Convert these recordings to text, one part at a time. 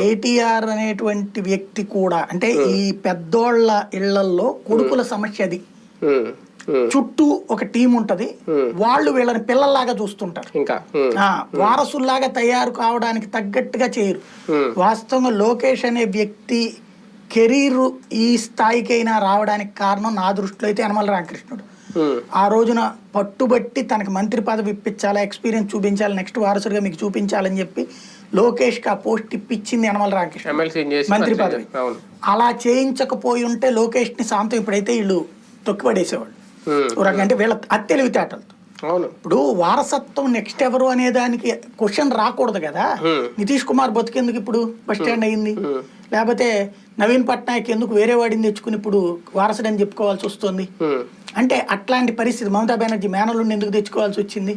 కేటీఆర్ అనేటువంటి వ్యక్తి కూడా అంటే ఈ పెద్దోళ్ళ ఇళ్ళల్లో కొడుకుల సమస్య అది. చుట్టూ ఒక టీం ఉంటది. వాళ్ళు వీళ్ళని పిల్లల్లాగా చూస్తుంటారు. ఇంకా. వారసుల్లాగా తయారు కావడానికి తగ్గట్టుగా చేయరు. వాస్తవంగా లోకేష్ అనే వ్యక్తి కెరీర్ ఈ స్థాయికైనా రావడానికి కారణం నా దృష్టిలో అయితే యనమల రామకృష్ణుడు. ఆ రోజున పట్టుబట్టి తనకి మంత్రి పదవి ఇప్పించాలా ఎక్స్పీరియన్స్ చూపించాలి నెక్స్ట్ వారసుడిగా మీకు చూపించాలని చెప్పి లోకేష్కి ఆ పోస్ట్ ఇప్పించింది యనమల ఎమ్మెల్సీ చేసి మంత్రి పదవి. అలా చేయించకపోయి ఉంటే లోకేష్ని శాంతం ఇప్పుడైతే వీళ్ళు తొక్కిపడేసేవాళ్ళు. రకంగా అంటే వీళ్ళ అతి తెలివితేటలతో అవును. ఇప్పుడు వారసత్వం నెక్స్ట్ ఎవరు అనే దానికి క్వశ్చన్ రాకూడదు కదా. Hmm. నితీష్ కుమార్ బతికేందుకు ఇప్పుడు? బస్ స్టాండ్ అయింది. Hmm. లేకపోతే నవీన్ పట్నాయక్ ఎందుకు వేరే వాడిని తెచ్చుకుని ఇప్పుడు వారసుడని చెప్పుకోవాల్సి వస్తుంది? అంటే అట్లాంటి పరిస్థితి మమతా బెనర్జీ మేనలుండి ఎందుకు తెచ్చుకోవాల్సి వచ్చింది?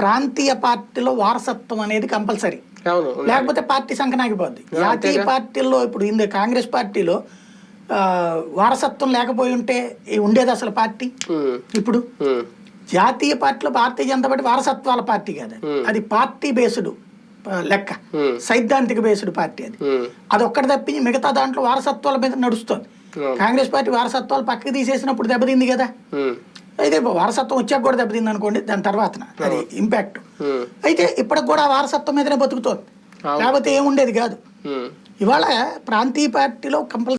ప్రాంతీయ పార్టీలో వారసత్వం అనేది కంపల్సరీ. లేకపోతే పార్టీ సంకనాగిపోద్ది జాతీయ పార్టీల్లో ఇప్పుడు ఇంది కాంగ్రెస్ పార్టీలో వారసత్వం లేకపోయి ఉంటే ఉండేది అసలు పార్టీ? ఇప్పుడు జాతీయ పార్టీలో భారతీయ జనతా పార్టీ వారసత్వాల పార్టీ కాదు అది. పార్టీ బేస్డ్ లెక్క. సైద్ధాంతిక బేస్డ్ పార్టీ అది. ఉమ్, అది ఒక్కటి తప్పించి మిగతా దాంట్లో వారసత్వాల మీద నడుస్తుంది. కాంగ్రెస్ పార్టీ వారసత్వాలు పక్కకి తీసేసినప్పుడు దెబ్బతింది కదా. అయితే వారసత్వం వచ్చాక కూడా దెబ్బతింది అనుకోండి దాని తర్వాత. అది ఇంపాక్ట్ అయితే ఇప్పటికి కూడా ఆ వారసత్వం మీదనే బతుకుతోంది. లేకపోతే ఏముండేది కాదు. ఇవాళ ప్రాంతీయ పార్టీలో కంపల్సరీ